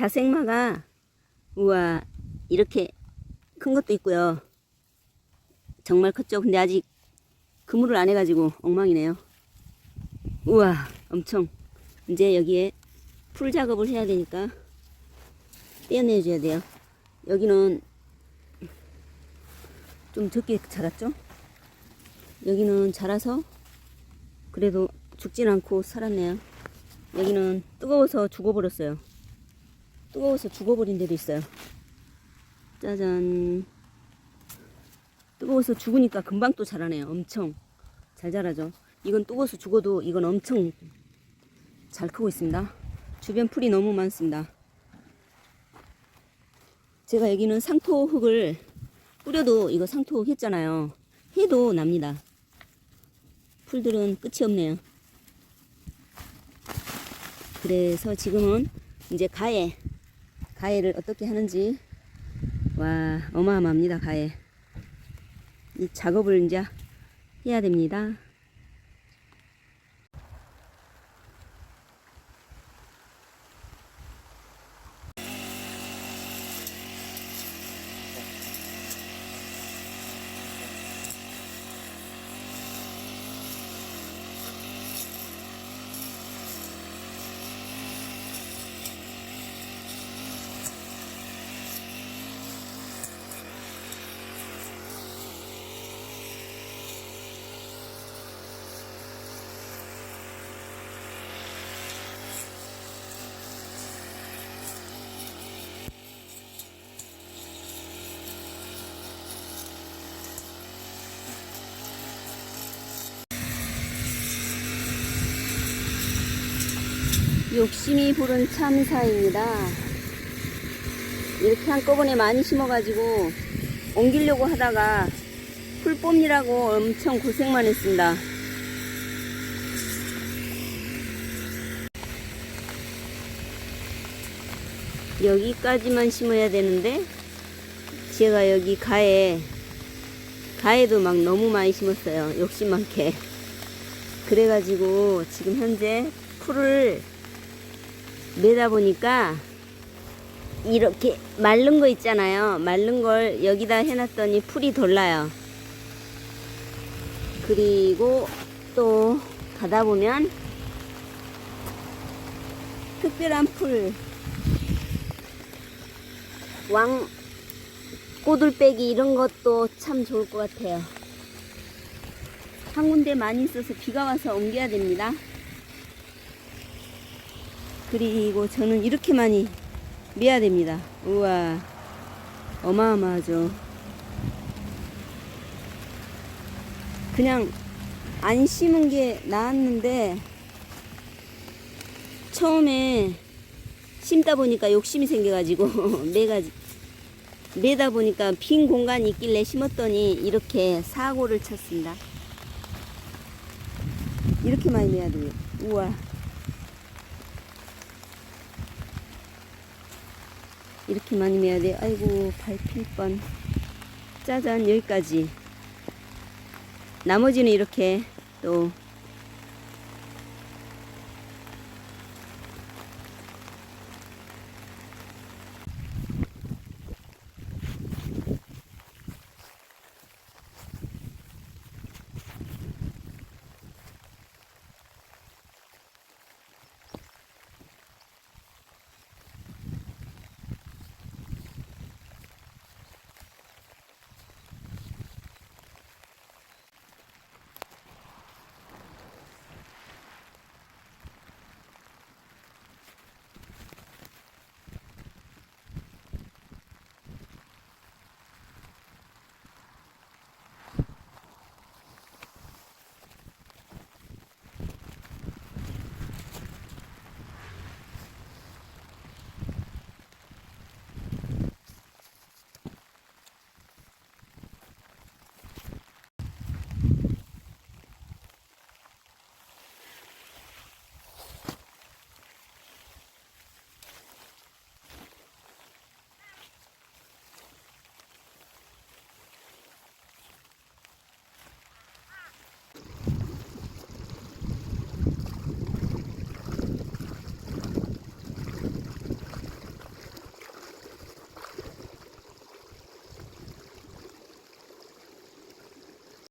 자생마가 우와 이렇게 큰 것도 있고요. 정말 컸죠. 근데 아직 그물을 안 해가지고 엉망이네요. 우와 엄청 이제 여기에 풀 작업을 해야 되니까 떼어내줘야 돼요. 여기는 좀 적게 자랐죠? 여기는 자라서 그래도 죽진 않고 살았네요. 여기는 뜨거워서 죽어버렸어요. 뜨거워서 죽어버린 데도 있어요. 짜잔. 뜨거워서 죽으니까 금방 또 자라네요. 엄청 잘 자라죠. 이건 뜨거워서 죽어도 이건 엄청 잘 크고 있습니다. 주변 풀이 너무 많습니다. 제가 여기는 상토 흙을 뿌려도 이거 상토 흙 했잖아요. 해도 납니다. 풀들은 끝이 없네요. 그래서 지금은 이제 가해, 가해를 어떻게 하는지, 와, 어마어마합니다, 가해. 이 작업을 이제 해야 됩니다. 욕심이 부른 참사입니다. 이렇게 한꺼번에 많이 심어가지고 옮기려고 하다가 풀 뽑느라고 엄청 고생만 했습니다. 여기까지만 심어야 되는데 제가 여기 가에 가에도 막 너무 많이 심었어요. 욕심 많게. 그래가지고 지금 현재 풀을 매다 보니까 이렇게 마른 거 있잖아요. 마른 걸 여기다 해놨더니 풀이 돌라요. 그리고 또 가다 보면 특별한 풀, 왕, 꼬들빼기 이런 것도 참 좋을 것 같아요. 한 군데 많이 있어서 비가 와서 옮겨야 됩니다. 그리고 저는 이렇게 많이 매야 됩니다. 우와, 어마어마하죠. 그냥 안 심은 게 나았는데, 처음에 심다 보니까 욕심이 생겨가지고, 매가, 매다 보니까 빈 공간이 있길래 심었더니 이렇게 사고를 쳤습니다. 이렇게 많이 매야 돼요. 우와. 이렇게 많이 매야 돼. 아이고, 밟힐 뻔. 짜잔, 여기까지. 나머지는 이렇게 또